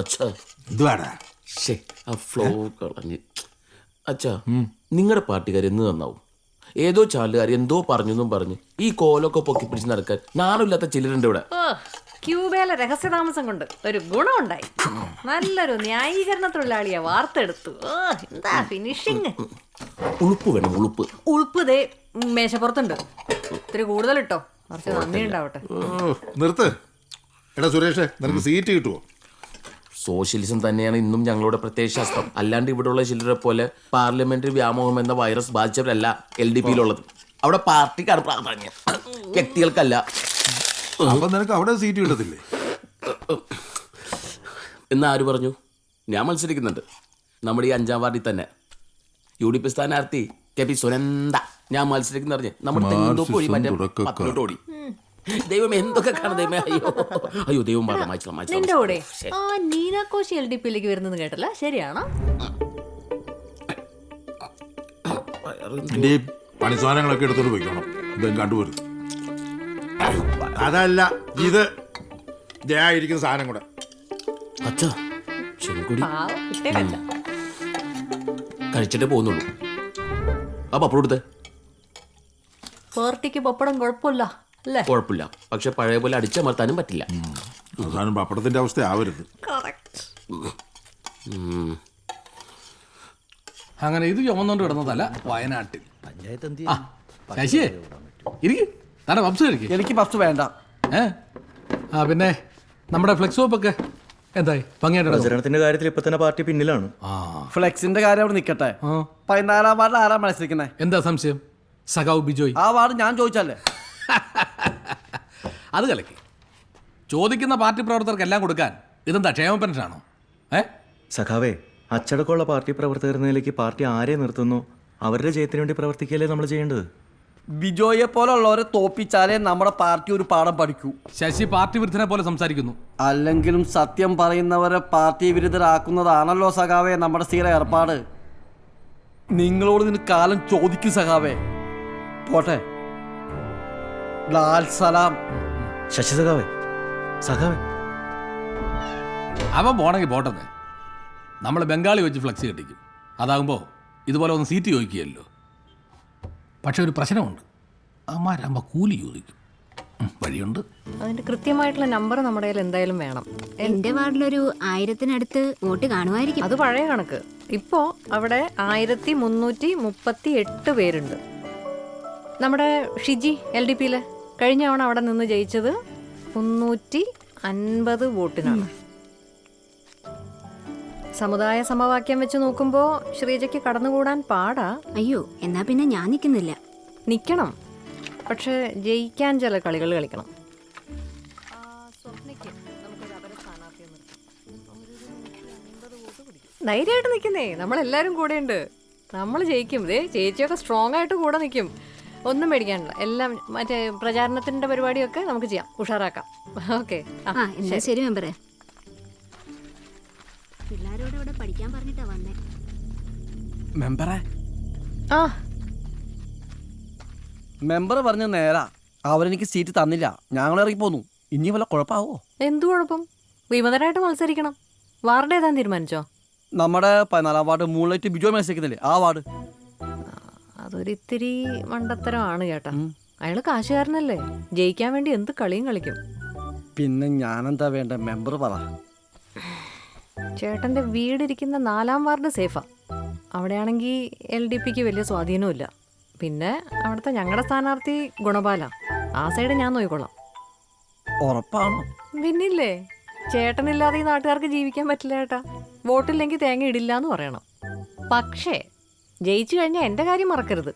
അച്ഛാ. എന്തുവാടാ ശേ ആ ഫ്ലോ കളഞ്ഞ്. അച്ഛാ നിങ്ങളുടെ പാർട്ടിക്കാർ എന്ന് നന്നാവും? ഏതോ ചാലുകാർ എന്തോ പറഞ്ഞു എന്നും പറഞ്ഞ് ഈ കോലൊക്കെ പൊക്കി പിടിച്ച് നടക്കാൻ നാണില്ലാത്ത ചിലരുണ്ട് ഇവിടെ. ഓ ക്യൂബയിലെ രഹസ്യതാമസം കൊണ്ട് ഒരു ഗുണമുണ്ടായി. നല്ലൊരു ന്യായീകരണ തൊഴിലാളിയെ വാർത്തെടുത്തു. ഓ എന്താ ഫിനിഷിങ് ഉളുപ്പ് വേണം ഉളുപ്പ്. ഉളുപ്പ് ദേ മേശപ്പുറത്തുണ്ട്. ഇത്തിരി കൂടുതൽ ഇട്ടോ കുറച്ച് നന്ദി ഉണ്ടാവട്ടെ നിർത്ത്. എടാ സുരേഷ് നിനക്ക് സീറ്റ് കിട്ടുമോ സോഷ്യലിസം തന്നെയാണ് ഇന്നും ഞങ്ങളുടെ പ്രത്യേക ശാസ്ത്രം അല്ലാണ്ട് ഇവിടെയുള്ള ചിലരെ പോലെ പാർലമെന്ററി വ്യാമോഹം എന്ന വൈറസ് ബാധിച്ചവരല്ല എൽ ഡി പിയിലുള്ളത്. അവിടെ പാർട്ടിക്കാണ് പ്രാധാന്യം. വ്യക്തികൾക്കല്ല. അപ്പൊ നിനക്ക് അവിടെ സീറ്റ് കിട്ടത്തില്ലേ? എന്ന് ആര് പറഞ്ഞു? ഞാൻ മത്സരിക്കുന്നുണ്ട്. നമ്മുടെ ഈ അഞ്ചാം വാർഡിൽ തന്നെ. യു ഡി പി സ്ഥാനാർത്ഥി കെ പി സുനന്ദ. ഞാൻ മത്സരിക്കുന്ന അറിഞ്ഞ് നമ്മുടെ തെങ്ങുന്തോപ്പ് വഴി മറ്റേ പത്തിലോട്ട് ഓടി. ദൈവം എന്തൊക്കെ കാണും? ദൈവമേ അയ്യോ. അയ്യോ ദൈവം പറഞ്ഞു മാറ്റില്ല നിന്റെ കൂടെ. ആ നീനാക്കോശി എൽ ഡി പിയിലേക്ക് വരുന്നത് കേട്ടല്ല. ശരിയാണോ? നിന്റെ ഈ പണി സാധനങ്ങളൊക്കെ എടുത്തോണ്ട് പോയിക്കണം. ഇതും കണ്ടുപോരുത്. അതല്ല ഇത് ദയാ ഇരിക്കുന്ന സാധനം കൂടെ. അച്ഛാ ചെങ്കുടി. പാവം കിട്ടേ കണ്ട കഴിച്ചിട്ടേ പോകുന്നുള്ളൂ. അപ്പൊ പപ്പടം എടുത്തേ. പാർട്ടിക്ക് പപ്പടം കുഴപ്പമില്ല. അല്ലേ? കുഴപ്പമില്ല. പക്ഷെ പഴയ പോലെ അടിച്ചമർത്താനും പറ്റില്ല. അവസാനം പപ്പടത്തിന്റെ അവസ്ഥ ആവരുത്. അങ്ങനെ ഇത് ചുമന്നുകൊണ്ട് കിടന്നതല്ല വയനാട്ടിൽ. ആ ശശിയേ? ഇരിക്കും. താടെ പബ്സ് കഴിക്കും. എനിക്ക് പത്ത് വേണ്ട. ഏ? ആ പിന്നെ നമ്മുടെ ഫ്ലെക്സ് ഒക്കെ എന്തായി? ഭംഗിയായിട്ട് നടന്നോ? പ്രചരണത്തിന്റെ കാര്യത്തിൽ ഇപ്പൊ തന്നെ പാർട്ടി പിന്നിലാണ്. ആ. ഫ്ലെക്സിന്റെ കാര്യം അവിടെ നിക്കട്ടെ. ആ. പതിനാലാം വാർഡിൽ ആരാ മത്സരിക്കുന്നത് എന്താ സംശയം? സഖാവ് ബിജോയ്. ആ വാർഡ് ഞാൻ ചോദിച്ചല്ലേ അത് കലക്കി. ചോദിക്കുന്ന പാർട്ടി പ്രവർത്തകർക്ക് എല്ലാം കൊടുക്കാൻ ഇതെന്താ ക്ഷേമ പെൻഷനാണോ? ഏ? സഖാവേ അച്ചടക്കമുള്ള പാർട്ടി പ്രവർത്തകർ നിലയ്ക്ക് പാർട്ടി ആരെ നിർത്തുന്നു? അവരുടെ ജയത്തിന് വേണ്ടി പ്രവർത്തിക്കുകയല്ലേ നമ്മൾ ചെയ്യേണ്ടത്? ബിജോയെ പോലുള്ളവരെ തോപ്പിച്ചാലേ നമ്മുടെ പാർട്ടി ഒരു പാഠം പഠിക്കൂ. ശശി പാർട്ടി വിരുദ്ധനെ പോലെ സംസാരിക്കുന്നു. അല്ലെങ്കിലും സത്യം പറയുന്നവരെ പാർട്ടി വിരുദ്ധരാക്കുന്നതാണല്ലോ സഖാവേ നമ്മുടെ സ്ഥിര ഏർപ്പാട്. നിങ്ങളോട് നിന്ന് കാലം ചോദിക്കും സഖാവേ. പോട്ടെ. ലാൽ സലാം. ശശി സഖാവേ. സഖാവേ അവൻ പോണെങ്കിൽ പോട്ടെന്ന്. നമ്മൾ ബംഗാളി വെച്ച് ഫ്ലെക്സ് കെട്ടിക്കും. അതാകുമ്പോൾ ഇതുപോലെ ഒന്ന് സീറ്റ് ചോദിക്കുകയല്ലോ. പക്ഷെ ഒരു പ്രശ്നമുണ്ട്. അമ്മ കൂലി ചോദിക്കും. വഴിയുണ്ട്. അതിന്റെ കൃത്യമായിട്ടുള്ള നമ്പർ നമ്മുടെ കയ്യിൽ എന്തായാലും വേണം. എന്റെ വാർഡിലൊരു ആയിരത്തിനടുത്ത് വോട്ട് കാണുമായിരിക്കും. അത് പഴയ കണക്ക്. ഇപ്പോ അവിടെ ആയിരത്തി മുന്നൂറ്റി മുപ്പത്തി എട്ട് പേരുണ്ട്. നമ്മുടെ ഷിജി എൽ ഡി പിയിലെ കഴിഞ്ഞ തവണ അവിടെ നിന്ന് ജയിച്ചത് മുന്നൂറ്റി അൻപത് വോട്ടിനാണ്. സമുദായ സമവാക്യം വെച്ച് നോക്കുമ്പോൾ ശ്രീജയ്ക്ക് കടന്നുകൂടാൻ പാടാ. അയ്യോ എന്നാ പിന്നെ ഞാൻ നിൽക്കുന്നില്ല. നിൽക്കണം പക്ഷെ ജയിക്കാൻ ചില കളികൾ കളിക്കണം. ധൈര്യമായിട്ട് നിൽക്കുന്നേ. നമ്മളെല്ലാവരും കൂടെയുണ്ട്. ഉണ്ട് നമ്മൾ ജയിക്കും. ഇതേ ചേച്ചിയൊക്കെ സ്ട്രോങ് ആയിട്ട് കൂടെ നിൽക്കും. ഒന്നും പേടിക്കാനില്ല എല്ലാം മറ്റേ പ്രചാരണത്തിന്റെ പരിപാടിയൊക്കെ നമുക്ക് ചെയ്യാം. ഉഷാറാക്കാം. ഓക്കെ. ആ എന്നാ ശരി. മെമ്പറെ. പിള്ളേരോട് പഠിക്കാൻ പറഞ്ഞിട്ടാ വന്നേ. മെമ്പറെ? ആ. മെമ്പർ പറഞ്ഞ നേരാ. അവരെനിക്ക് സീറ്റ് തന്നില്ല. ഞങ്ങൾ ഇറങ്ങി പോന്നു. ഇനി വല്ല കുഴപ്പമാവോ എന്തു കുഴപ്പം? വിമതരായിട്ട് മത്സരിക്കണം. വാർഡ് ഏതാൻ തീരുമാനിച്ചോ? നമ്മുടെ പതിനാലാം വാർഡ് മൂന്നിലേക്ക് ബിജോ മത്സരിക്കുന്നില്ലേ ആ വാർഡ്. അതൊരു ഇത്തിരി മണ്ടത്തരമാണ് ചേട്ടാ അയാൾ കാശുകാരനല്ലേ? ജയിക്കാൻ വേണ്ടി എന്ത് കളിയും കളിക്കും. പിന്നെ ഞാനെന്താ വേണ്ട? മെമ്പർ പറ. ചേട്ടന്റെ വീടിരിക്കുന്ന നാലാം വാർഡ് സേഫാ. അവിടെയാണെങ്കിൽ എൽ ഡി പിക്ക് വലിയ സ്വാധീനമില്ല പിന്നെ അവിടുത്തെ ഞങ്ങളുടെ സ്ഥാനാർത്ഥി ഗുണപാല. ആ സൈഡ് ഞാൻ നോക്കിക്കൊള്ളാം ഉറപ്പാണോ? പിന്നില്ലേ? ചേട്ടനില്ലാതെ ഈ നാട്ടുകാർക്ക് ജീവിക്കാൻ പറ്റില്ല ചേട്ടാ. വോട്ടില്ലെങ്കിൽ തേങ്ങ ഇടില്ല എന്ന് പറയണം. പക്ഷേ ജയിച്ചു കഴിഞ്ഞാൽ എന്റെ കാര്യം മറക്കരുത്.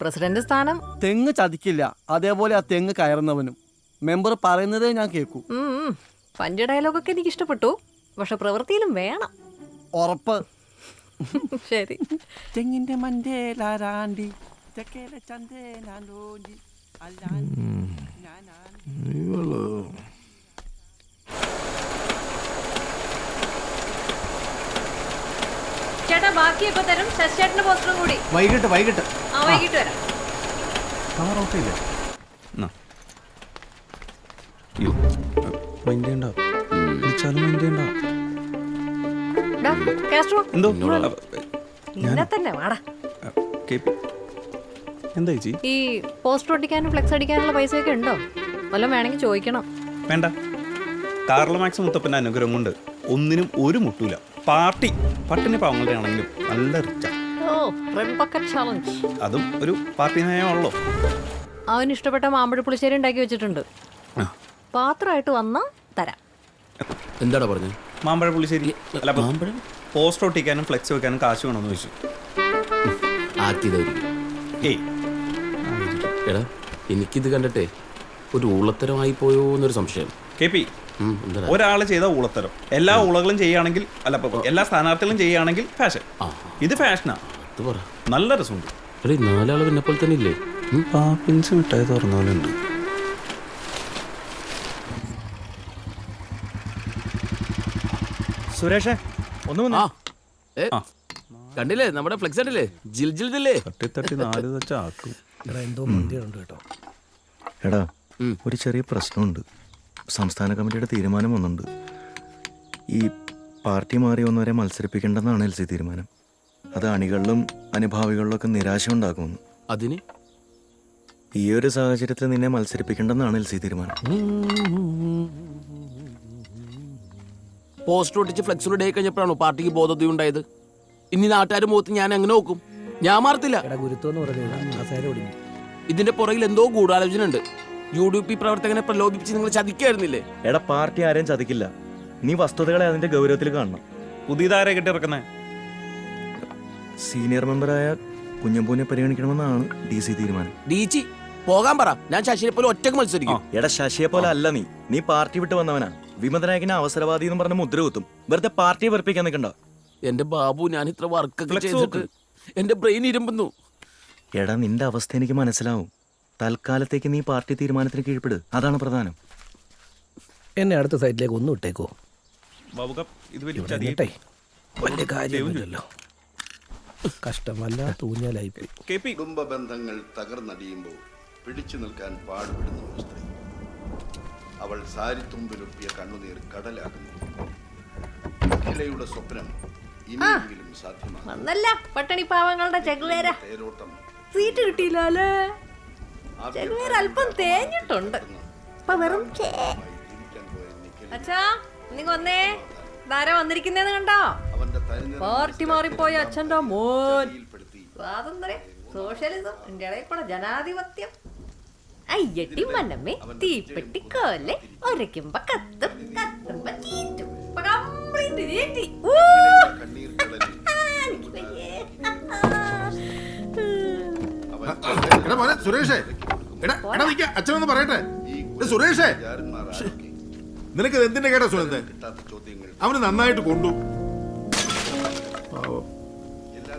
പ്രസിഡന്റ് സ്ഥാനം. തെങ്ങ് ചതിക്കില്ല. അതേപോലെ ആ തെങ്ങ് കയറുന്നവനും. മെമ്പർ പറയുന്നതേ ഞാൻ കേൾക്കൂ. പഞ്ച് ഡയലോഗൊക്കെ എനിക്ക് ഇഷ്ടപ്പെട്ടു. പക്ഷെ പ്രവൃത്തിയിലും വേണം. ഉറപ്പ്. ശരി. തെങ്ങിന്റെ മണ്ടേലാരാണ്ടി തെക്കേലെ ചന്തേലാണ്ടോണ്ടി അല്ലാണ്ടി ഞാനാണ്ടി. ചേട്ടാ ബാക്കി എപ്പോ തരും. ശശിചേട്ടന്റെ പോസ്റ്ററും കൂടി. വൈകിട്ട് വൈകിട്ട്. ആ വൈകിട്ട് വരാം. കവർ ഔട്ട് ചെയ്തേ. അയ്യോ. മൈൻഡ് ചെയ്യണ്ട. വിളിച്ചാലും മൈൻഡ് ചെയ്യണ്ട. ഡാ, കാസ്ട്രോ എന്തോ? നിന്നെ തന്നെ വാടാ. കേപ്പി എന്താ ചേച്ചി? ഈ പോസ്റ്റർ ഒട്ടിക്കാനും ഫ്ലെക്സ് അടിക്കാനുള്ള പൈസയൊക്കെ ഉണ്ടോ? വല്ലതും വേണമെങ്കിൽ ചോദിക്കണം. വേണ്ട. കാർലോ മാക്സ് മുത്തപ്പന്റെ അനുഗ്രഹം കൊണ്ട് ഒന്നിനും ഒരു മുട്ടൂല. പാർട്ടി പട്ടിണി പാവങ്ങളുടെ ആണെങ്കിലും നല്ല റിച്ചാ. ഓ റെഡ് ബക്കറ്റ് ചാലഞ്ച് അതും ഒരു പാർട്ടി നയമാണല്ലോ. അവന് ഇഷ്ടപ്പെട്ട മാമ്പഴ പുളിശ്ശേരി ഉണ്ടാക്കി വെച്ചിട്ടുണ്ട്. ആ. പാത്രമായിട്ട് വന്നാ തരാം. എന്താടാ പറഞ്ഞു? മാമ്പഴ പുളിശ്ശേരി. അല്ല അപ്പം മാമ്പഴം? പോസ്റ്റർ ഒട്ടിക്കാനും ഫ്ലെക്സ് വെക്കാനും കാശ് വേണമെന്ന് ചോദിച്ചു. ആക്കിയതായിരിക്കും ഏയ്. എടാ എനിക്കിത് കണ്ടിട്ടേ ഒരു ഊളത്തരമായി പോയോ എന്നൊരു സംശയം. കെ പി ഒരാൾ ചെയ്ത ഊളത്തരം. എല്ലാ ഊളകളും ചെയ്യുകയാണെങ്കിൽ അല്ല എല്ലാ സ്ഥാനാർത്ഥികളും ചെയ്യുകയാണെങ്കിൽ ഫാഷൻ ഇത് ഫാഷനാ നല്ല രസമുണ്ട്. എടേ നാലാൾ പിന്നെ പോലെ തന്നെ ഇല്ലേ? പാപ്പിൻസ് മിഠായി തുറന്ന പോലെ ഉണ്ട്. സുരേഷേ ഒന്ന് വന്നേ. കണ്ടില്ലേ? നമ്മുടെ ഫ്ലെക്സ് കണ്ടില്ലേ? ജിൽ ജിൽ ദില്ലേ തട്ടി തട്ടി നാല് കേട്ടോ. എടാ ഒരു ചെറിയ പ്രശ്നമുണ്ട്. സംസ്ഥാന കമ്മിറ്റിയുടെ തീരുമാനം വന്നുണ്ട് ഈ പാർട്ടി മാറി വന്നവരെ മത്സരിപ്പിക്കേണ്ടെന്നാണ് എൽ സി തീരുമാനം. അത് അണികളിലും അനുഭാവികളിലും ഒക്കെ നിരാശ ഉണ്ടാക്കുമെന്ന് അതിന്? ഈ ഒരു സാഹചര്യത്തിൽ നിന്നെ മത്സരിപ്പിക്കേണ്ടെന്നാണ് എൽ സി തീരുമാനം. പോസ്റ്റർ ഒട്ടിച്ച് ഫ്ലെക്സ് ഡേ കഴിഞ്ഞപ്പോഴാണോ പാർട്ടിക്ക് ബോധത ഉണ്ടായത്? ഇനി നാട്ടുകാർ മുഖത്ത് ഞാൻ എങ്ങനെ നോക്കും? ഞാൻ മാറത്തില്ല. ഇതിന്റെ പുറകിൽ എന്തോ ഗൂഢാലോചന ഉണ്ട് യു ഡി പി പ്രവർത്തകനെ പ്രലോഭിപ്പിച്ച് നിങ്ങൾ ചതിക്കായിരുന്നില്ലേ എടാ പാർട്ടി ആരെയും ചതിക്കില്ല. നീ വസ്തുതകളെ അതിന്റെ ഗൗരവത്തിൽ കാണണം. പുതിയതാരെ കെട്ടി ഇറക്കുന്നത് സീനിയർ മെമ്പറായ കുഞ്ഞമ്പൂനെ പരിഗണിക്കണമെന്നാണ് ഡി സി തീരുമാനം. ഡീച്ചി പോകാൻ പറ. ഞാൻ ശശിയെ പോലെ ഒറ്റയ്ക്ക് മത്സരിക്കും. എടാ ശശിയെ പോലെ അല്ല നീ. നീ പാർട്ടി വിട്ട് വന്നവനാ. വിമതനായകനെ അവസരവാദി എന്ന് പറഞ്ഞ മുദ്ര കുത്തും. വെറുതെ പാർട്ടിയെ വെറുപ്പിക്കാൻ നിൽക്കണ്ട. എന്റെ ബാബു ഞാൻ ഇത്ര വർക്കൊക്കെ ചെയ്തിട്ട് എന്റെ ബ്രെയിൻ ഇരുമ്പുന്നു. എടാ നിന്റെ അവസ്ഥ എനിക്ക് മനസ്സിലാവും. തൽക്കാലത്തേക്ക് നീ പാർട്ടി തീരുമാനത്തിന് കീഴ്പ്പെട്. അതാണ് പ്രധാനം. എന്നെ അടുത്ത സൈറ്റിലേക്ക് ഒന്നും ഇട്ടേക്കോ? ഇത് വലിയ വലിയ കഷ്ടമല്ല തൂഞ്ഞാലായി കുടുംബ ബന്ധങ്ങൾ തകർന്നടിയുമ്പോൾ പിടിച്ചു നിൽക്കാൻ പാടുപെടുന്ന ഒരു സ്ത്രീ. അവൾ സാരിത്തുമ്പിലൊപ്പിയ കണ്ണുനീർ കടലാക്കുന്നു. അഖിലയുടെ സ്വപ്നം ഇനിയെങ്കിലും സാധ്യമാണ് പട്ടണി പാവങ്ങളുടെ സീറ്റ് കിട്ടിയില്ലേ ചെകുവേര അല്പം തേഞ്ഞിട്ടുണ്ട്. ഇപ്പൊ വെറും അച്ഛാ നിങ്ങൾ വന്നേ. ധാര വന്നിരിക്കുന്നേന്ന് കണ്ടോ? പാർട്ടി മാറിപ്പോയ അച്ഛന്റെ മോൻ. സ്വാതന്ത്ര്യം സോഷ്യലിസം ഇന്ത്യയുടെ കൂടെ ജനാധിപത്യം. അയ്യട്ടി മനമ്മേ തീപ്പെട്ടിക്കോലെ ഒരയ്ക്കുമ്പോ കത്തും കത്തുമ്പോ ചീറ്റും. ഇപ്പൊ ചീറ്റി. എടാ മോനെ സുരേഷേ. എടാ എടാ നിക്ക അച്ഛനൊന്ന് പറയട്ടെ. സുരേഷേ. നിനക്ക് എന്തിന്റെ കേടാ സുനന്ദൻ അവന് നന്നായിട്ട് കൊണ്ടു. എല്ലാ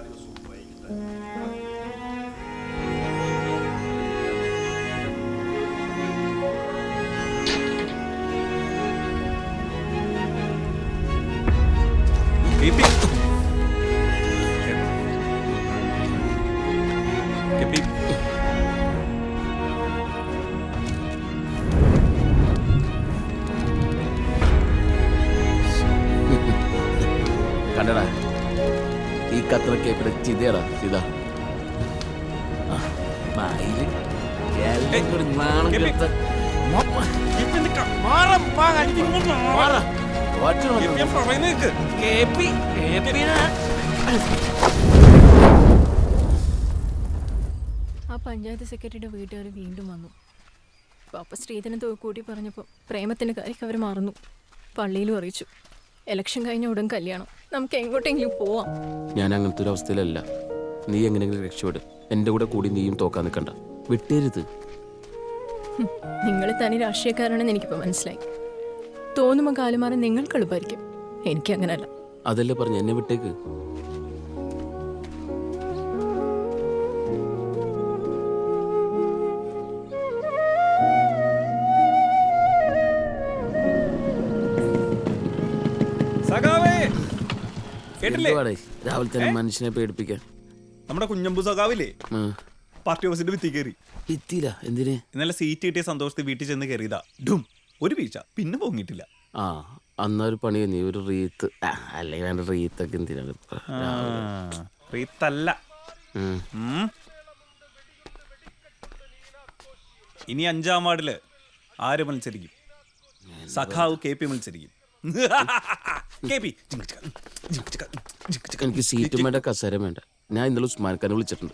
കേപ്പിനെ. ആ പഞ്ചായത്ത് സെക്രട്ടറിയുടെ വീട്ടുകാർ വീണ്ടും വന്നു. പാപ്പ സ്ത്രീധനം തുക കൂട്ടി പറഞ്ഞപ്പോൾ പ്രേമത്തിന്റെ കാര്യമൊക്കെ അവർ മറന്നു. പള്ളിയിലും അറിയിച്ചു. ഇലക്ഷൻ കഴിഞ്ഞ ഉടൻ കല്യാണം. നമുക്ക് എങ്ങോട്ടെങ്കിലും പോവാം. ഞാൻ അങ്ങനത്തെ ഒരു അവസ്ഥയിലല്ല. നീ എങ്ങനെയെങ്കിലും രക്ഷപ്പെടും. എന്റെ കൂടെ കൂടി നീയും തോക്കാൻ നിൽക്കണ്ട. വിട്ടരുത്. നിങ്ങൾ തനി രാഷ്ട്രീയക്കാരാണെന്ന് എനിക്കിപ്പോൾ മനസ്സിലായി. തോന്നുമ്പോൾ കാലുമാറാൻ നിങ്ങൾക്ക് എളുപ്പമായിരിക്കും എനിക്ക് അങ്ങനല്ല അതല്ലേ പറഞ്ഞു എന്നെ വിട്ടേക്ക്? കേട്ടില്ലേ? രാവിലെ തന്നെ മനുഷ്യനെ പേടിപ്പിക്കാൻ. നമ്മുടെ കുഞ്ഞമ്പു സഖാവില്ലേ? പാർട്ടി ഓഫീസിന്റെ ഭിത്തി കയറി. എത്തിയില്ല എന്തിന്? ഇന്നലെ സീറ്റ് കിട്ടിയ സന്തോഷത്തിൽ വീട്ടിൽ ചെന്ന് കയറിയതാ. ഡും ഒരു വീഴ്ച പിന്നെ പോങ്ങിട്ടില്ല. ആ അന്നൊരു പണി നീ ഒരു റീത്ത്. അല്ലെങ്കിൽ വേണ്ട റീത്തൊക്കെ എന്തിനാണ്? റീത്തല്ല. ഇനി അഞ്ചാം വാർഡിൽ ആര് മത്സരിക്കും? സഖാവ് കെ പി മത്സരിക്കും. എനിക്ക് സീറ്റും വേണ്ട കസേരം വേണ്ട. ഞാൻ ഇന്നലെ ഉസ്മാൻഖാനെ വിളിച്ചിട്ടുണ്ട്.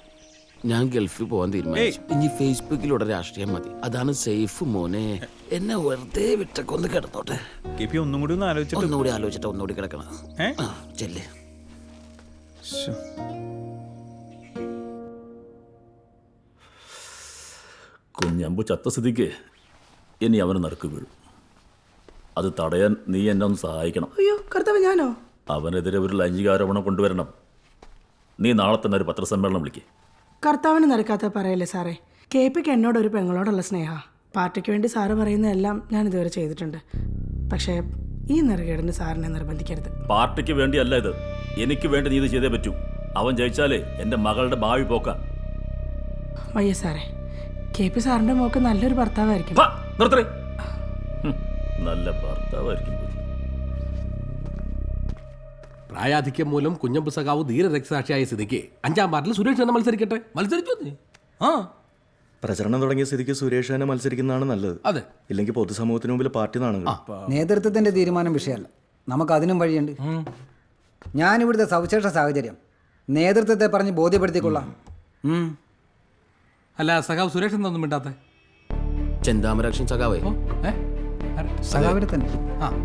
ഞാൻ ഗൾഫിൽ പോകാൻ തീരുമാനിച്ചു. ഇനി ഫേസ്ബുക്കിലൂടെ രാഷ്ട്രീയം മതി. അതാണ് സേഫ് മോനെ. എന്നെ വെറുതെ വിട്ടക്കൊന്ന് കിടന്നോട്ടെ. കെ ഒന്നും കൂടി ഒന്ന് ആലോചിച്ചിട്ട് ഒന്നുകൂടി ആലോചിച്ചിട്ട് ഒന്നുകൂടി കിടക്കണം? ആ, ചെല്ല്. കുഞ്ഞമ്പു ചത്ത സ്ഥിതിക്ക് ഇനി അവന് നറുക്ക് വീഴും. അത് തടയാൻ നീ എന്നെ ഒന്ന് സഹായിക്കണം. അയ്യോ കർത്താവ് ഞാനോ? അവനെതിരെ ഒരു ലൈംഗികാരോപണം കൊണ്ടുവരണം. നീ നാളെ തന്നെ ഒരു പത്രസമ്മേളനം വിളിക്ക്. കർത്താവിന് നടക്കാത്ത പറയല്ലേ സാറേ? കെ പിക്ക് എന്നോട് ഒരു പെങ്ങളോടുള്ള സ്നേഹ. പാർട്ടിക്ക് വേണ്ടി സാറ് പറയുന്നതെല്ലാം ഞാൻ ഇതുവരെ ചെയ്തിട്ടുണ്ട്. പക്ഷേ ഈ നിറകേടിന് സാറിനെ നിർബന്ധിക്കരുത്. പാർട്ടിക്ക് വേണ്ടിയല്ല ഇത്. എനിക്ക് വേണ്ടി നീ ഇത് ചെയ്തേ പറ്റൂ. അവൻ ജയിച്ചാലേ എന്റെ മകളുടെ ഭാവി പോക്ക. വയ്യ സാറേ. കെ പി സാറിന്റെ മോക്ക് നല്ലൊരു ഭർത്താവായിരിക്കും. നിർത്തേ നല്ല ഭർത്താവായിരിക്കും. പ്രായാധിക്യം മൂലം കുഞ്ഞമ്പ് സഖാവ് ധീര രക്തസാക്ഷിയായ സ്ഥിതിക്ക് അഞ്ചാം പാർട്ടിൽ സുരേഷ് തന്നെ മത്സരിക്കട്ടെ? മത്സരിച്ചു നീ ആ. പ്രചരണം തുടങ്ങിയ സ്ഥിതിക്ക് സുരേഷ് തന്നെ മത്സരിക്കുന്നതാണ് നല്ലത്. അതെ. ഇല്ലെങ്കിൽ പൊതുസമൂഹത്തിന് മുമ്പിൽ പാർട്ടി നാണെങ്കിൽ നേതൃത്വത്തിന്റെ തീരുമാനം വിഷയമല്ല. നമുക്ക് അതിനും വഴിയുണ്ട് ഞാനിവിടുത്തെ സവിശേഷ സാഹചര്യം. നേതൃത്വത്തെ പറഞ്ഞ് ബോധ്യപ്പെടുത്തിക്കൊള്ളാം. അല്ല സഖാവ് സുരേഷ് എന്തൊന്നും മിണ്ടാത്ത? ചെന്താമരാക്ഷൻ സഖാവേ? സഖാവിനെ തന്നെ.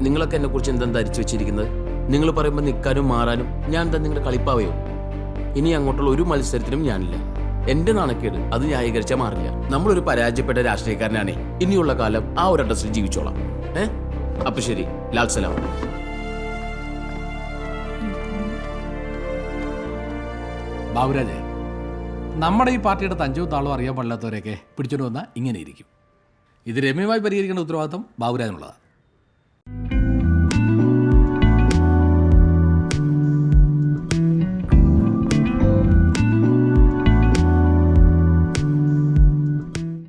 നിങ്ങളൊക്കെ എന്നെ കുറിച്ച് എന്താ ധരിച്ചു വെച്ചിരിക്കുന്നത്? നിങ്ങൾ പറയുമ്പോൾ നിൽക്കാനും മാറാനും ഞാൻ എന്താ നിങ്ങളുടെ കളിപ്പാവയോ? ഇനി അങ്ങോട്ടുള്ള ഒരു മത്സരത്തിനും ഞാനില്ല. എന്റെ നാണക്കേട് അത് ന്യായീകരിച്ചാൽ മാറില്ല. നമ്മളൊരു പരാജയപ്പെട്ട രാഷ്ട്രീയക്കാരനാണേ. ഇനിയുള്ള കാലം ആ ഒരു അഡ്രസ്സിൽ ജീവിച്ചോളാം. ഏ? അപ്പൊ ശരി. ലാൽ സലാം. ബാബുരാജെ നമ്മുടെ ഈ പാർട്ടിയുടെ തഞ്ചവും താളവും അറിയാൻ പാടില്ലാത്തവരെയൊക്കെ പിടിച്ചോണ്ട് വന്നാൽ ഇങ്ങനെ ഇരിക്കും. ഇത് രമ്യമായി പരിഹരിക്കേണ്ട ഉത്തരവാദിത്തം ബാബുരാജിനുള്ളതാണ്